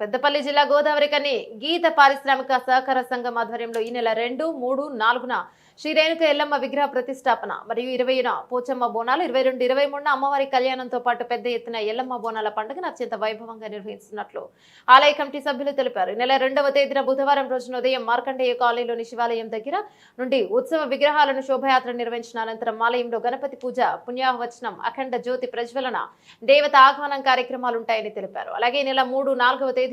పెద్దపల్లి జిల్లా గోదావరి కని గీత పారిశ్రామిక సహకార సంఘం ఆధ్వర్యంలో ఈ నెల రెండు మూడు నాలుగున శ్రీ రేణుక ఎల్లమ్మ విగ్రహ ప్రతిష్టాపన మరియు ఇరవైన పోచమ్మ బోనాలు ఇరవై రెండు ఇరవై మూడున అమ్మవారి కళ్యాణంతో పాటు పెద్ద ఎత్తున ఎల్లమ్మ బోనాల పండుగను అత్యంత వైభవంగా నిర్వహిస్తున్నట్లు ఆలయ కమిటీ సభ్యులు తెలిపారు. నెల రెండవ తేదీన బుధవారం రోజున ఉదయం మార్కండేయ కాలనీలోని శివాలయం దగ్గర నుండి ఉత్సవ విగ్రహాలను శోభయాత్ర నిర్వహించిన అనంతరం ఆలయంలో గణపతి పూజ పుణ్యాహవచనం అఖండ జ్యోతి ప్రజ్వలన దేవత ఆహ్వానం కార్యక్రమాలు ఉంటాయని తెలిపారు. అలాగే ఈ నెల మూడు నాలుగవ తేదీ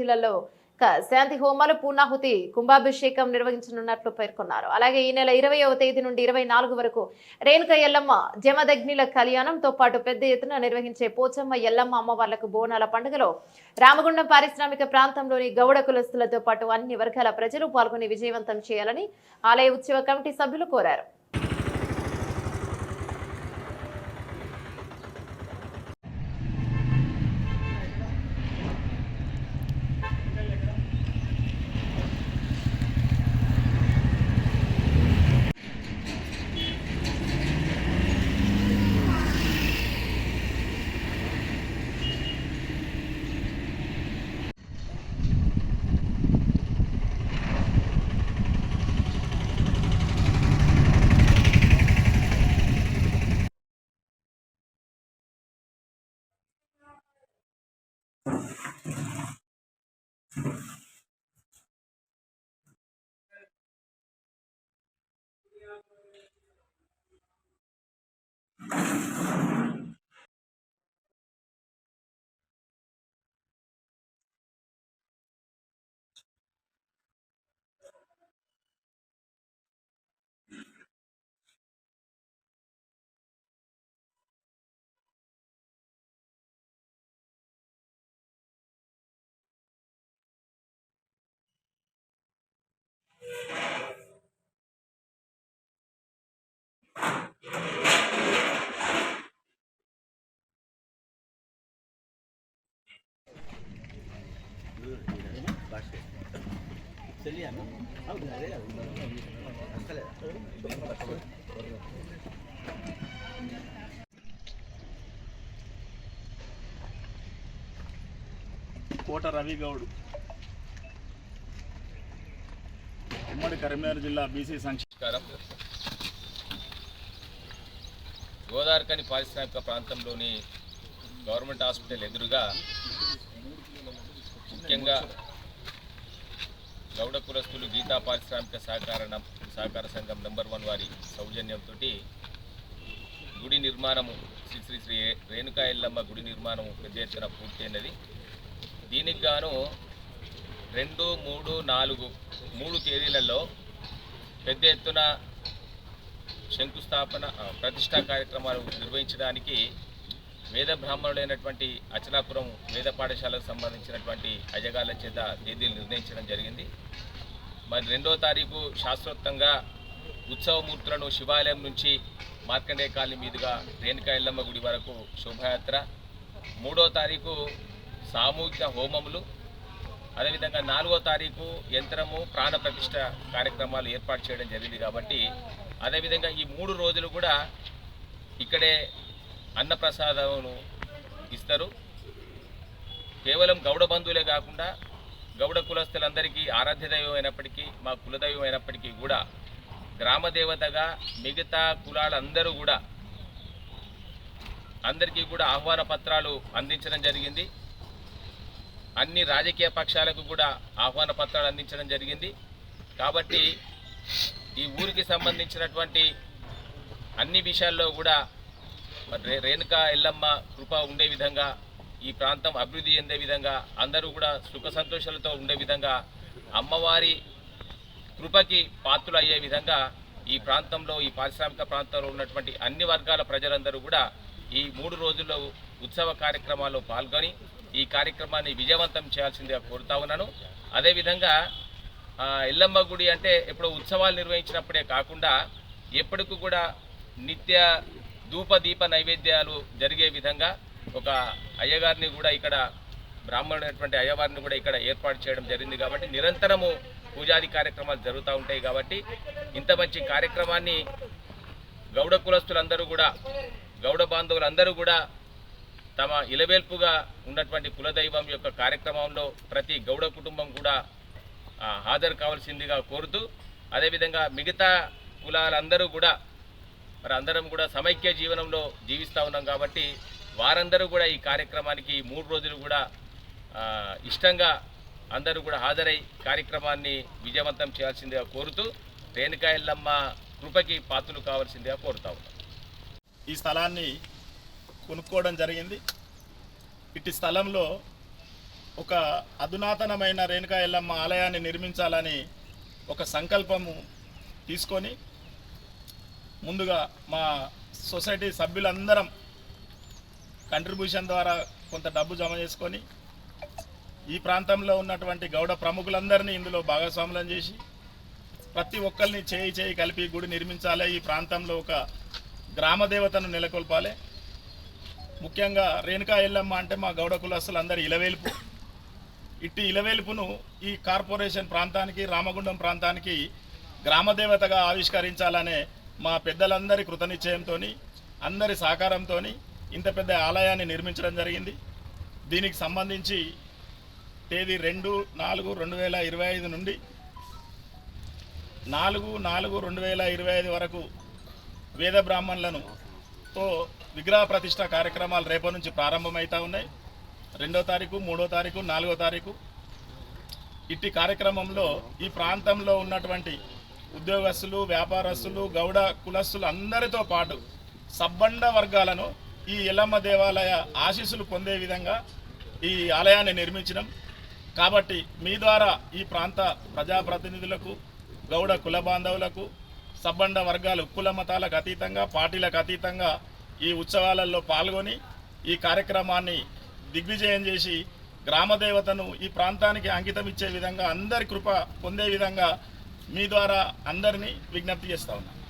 క- శాంతి హోమాలు పూర్ణాహుతి కుంభాభిషేకం నిర్వహించనున్నట్లు పేర్కొన్నారు. అలాగే ఈ నెల ఇరవయవ తేదీ నుండి ఇరవై నాలుగు వరకు రేణుక ఎల్లమ్మ జమదగ్నిల కళ్యాణంతో పాటు పెద్ద ఎత్తున నిర్వహించే పోచమ్మ ఎల్లమ్మ అమ్మవార్లకు బోనాల పండుగలో రామగుండం పారిశ్రామిక ప్రాంతంలోని గౌడ కులస్తులతో పాటు అన్ని వర్గాల ప్రజలు పాల్గొని విజయవంతం చేయాలని ఆలయ ఉత్సవ కమిటీ సభ్యులు కోరారు. you కోట రవి గౌడ్. ఉమ్మడి కరీంనగర్ జిల్లా బీసీ నమస్కారం. గోదావరికని పారిశ్రామిక ప్రాంతంలోని గవర్నమెంట్ హాస్పిటల్ ఎదురుగా ముఖ్యంగా గౌడ కులస్తులు గీతా పారిశ్రామిక సహకార సహకార సంఘం నెంబర్ వన్ వారి సౌజన్యంతో గుడి నిర్మాణము శ్రీ శ్రీ శ్రీ రేణుకా ఎల్లమ్మ గుడి నిర్మాణం పెద్ద ఎత్తున పూర్తయినది. దీనికి గాను రెండు మూడు నాలుగు మూడు తేదీలలో పెద్ద ఎత్తున శంకుస్థాపన ప్రతిష్టా కార్యక్రమాలు నిర్వహించడానికి వేద బ్రాహ్మణులైనటువంటి అచలాపురం వేద పాఠశాలకు సంబంధించినటువంటి అజగాల చేత తేదీలు నిర్ణయించడం జరిగింది. మరి రెండో తారీఖు శాస్త్రోక్తంగా ఉత్సవమూర్తులను శివాలయం నుంచి మార్కండే కాలనీ మీదుగా రేణుకా ఎల్లమ్మ గుడి వరకు శోభాయాత్ర. మూడో తారీఖు సామూహిక హోమములు. అదేవిధంగా నాలుగో తారీఖు యంత్రము ప్రాణ ప్రతిష్ట కార్యక్రమాలు ఏర్పాటు చేయడం జరిగింది కాబట్టి అదేవిధంగా ఈ మూడు రోజులు కూడా ఇక్కడే అన్నప్రసాదమును ఇస్తారు. కేవలం గౌడ బంధువులే కాకుండా గౌడ కులస్తులందరికీ ఆరాధ్య దైవం అయినప్పటికీ మా కులదైవం అయినప్పటికీ కూడా గ్రామ దేవతగా మిగతా కులాలందరూ కూడా అందరికీ కూడా ఆహ్వాన పత్రాలు అందించడం జరిగింది. అన్ని రాజకీయ పక్షాలకు కూడా ఆహ్వాన పత్రాలు అందించడం జరిగింది. కాబట్టి ఈ ఊరికి సంబంధించినటువంటి అన్ని విషయాల్లో కూడా మరి రేణుకా ఎల్లమ్మ కృప ఉండే విధంగా ఈ ప్రాంతం అభివృద్ధి చెందే విధంగా అందరూ కూడా సుఖ సంతోషాలతో ఉండే విధంగా అమ్మవారి కృపకి పాత్రలు అయ్యే విధంగా ఈ ప్రాంతంలో ఈ పారిశ్రామిక ప్రాంతంలో ఉన్నటువంటి అన్ని వర్గాల ప్రజలందరూ కూడా ఈ మూడు రోజుల్లో ఉత్సవ కార్యక్రమాల్లో పాల్గొని ఈ కార్యక్రమాన్ని విజయవంతం చేయాల్సిందిగా కోరుతా ఉన్నాను. అదేవిధంగా ఎల్లమ్మ గుడి అంటే ఎప్పుడో ఉత్సవాలు నిర్వహించినప్పుడే కాకుండా ఎప్పటికూ కూడా నిత్య ధూప దీప నైవేద్యాలు జరిగే విధంగా ఒక అయ్యగారిని కూడా ఇక్కడ బ్రాహ్మణుడైనటువంటి అయ్యవారిని కూడా ఇక్కడ ఏర్పాటు చేయడం జరిగింది కాబట్టి నిరంతరము పూజాది కార్యక్రమాలు జరుగుతూ ఉంటాయి కాబట్టి ఇంత మంచి కార్యక్రమాన్ని గౌడ కులస్తులందరూ కూడా గౌడ బాంధవులందరూ కూడా తమ ఇలవేల్పుగా ఉన్నటువంటి కులదైవం యొక్క కార్యక్రమంలో ప్రతి గౌడ కుటుంబం కూడా హాజరు కావాల్సిందిగా కోరుతూ అదేవిధంగా మిగతా కులాలందరూ కూడా మరి అందరం కూడా సమైక్య జీవనంలో జీవిస్తూ ఉన్నాం కాబట్టి వారందరూ కూడా ఈ కార్యక్రమానికి మూడు రోజులు కూడా ఇష్టంగా అందరూ కూడా హాజరై కార్యక్రమాన్ని విజయవంతం చేయాల్సిందిగా కోరుతూ రేణుకా ఎల్లమ్మ కృపకి పాత్రలు కావాల్సిందిగా కోరుతా ఉన్నాం. ఈ స్థలాన్ని కొనుక్కోవడం జరిగింది. ఇట్టి స్థలంలో ఒక అధునాతనమైన రేణుకా ఎల్లమ్మ ఆలయాన్ని నిర్మించాలని ఒక సంకల్పము తీసుకొని ముందుగా మా సొసైటీ సభ్యులందరం కంట్రిబ్యూషన్ ద్వారా కొంత డబ్బు జమ చేసుకొని ఈ ప్రాంతంలో ఉన్నటువంటి గౌడ ప్రముఖులందరినీ ఇందులో భాగస్వాములను చేసి ప్రతి ఒక్కరిని చేయి చేయి కలిపి గుడి నిర్మించాలి. ఈ ప్రాంతంలో ఒక గ్రామ దేవతను నెలకొల్పాలి. ముఖ్యంగా రేణుకా ఎల్లమ్మ అంటే మా గౌడ కులస్తులందరి ఇలవేలుపు. ఇట్టి ఇలవేలుపును ఈ కార్పొరేషన్ ప్రాంతానికి రామగుండం ప్రాంతానికి గ్రామదేవతగా ఆవిష్కరించాలనే మా పెద్దలందరి కృతనిశ్చయంతో అందరి సహకారంతో ఇంత పెద్ద ఆలయాన్ని నిర్మించడం జరిగింది. దీనికి సంబంధించి తేదీ రెండు నాలుగు రెండు వేల ఇరవై ఐదు నుండి నాలుగు నాలుగు రెండు వేల ఇరవై ఐదు వరకు వేద బ్రాహ్మణులను తో విగ్రహ ప్రతిష్ట కార్యక్రమాలు రేపటి నుంచి ప్రారంభమవుతూ ఉన్నాయి. రెండో తారీఖు మూడో తారీఖు నాలుగో తారీఖు. ఇట్టి కార్యక్రమంలో ఈ ప్రాంతంలో ఉన్నటువంటి ఉద్యోగస్తులు వ్యాపారస్తులు గౌడ కులస్తులు అందరితో పాటు సబ్బండ వర్గాలను ఈ ఎల్లమ్మ దేవాలయ ఆశీస్సులు పొందే విధంగా ఈ ఆలయాన్ని నిర్మించడం కాబట్టి మీ ద్వారా ఈ ప్రాంత ప్రజాప్రతినిధులకు గౌడ కుల బాంధవులకు సబ్బండ వర్గాలు కుల మతాలకు అతీతంగా పార్టీలకు అతీతంగా ఈ ఉత్సవాలలో పాల్గొని ఈ కార్యక్రమాన్ని దిగ్విజయం చేసి గ్రామదేవతను ఈ ప్రాంతానికి అంకితం ఇచ్చే విధంగా అందరి కృప పొందే విధంగా మీ ద్వారా అందరినీ విజ్ఞప్తి చేస్తా ఉన్నాను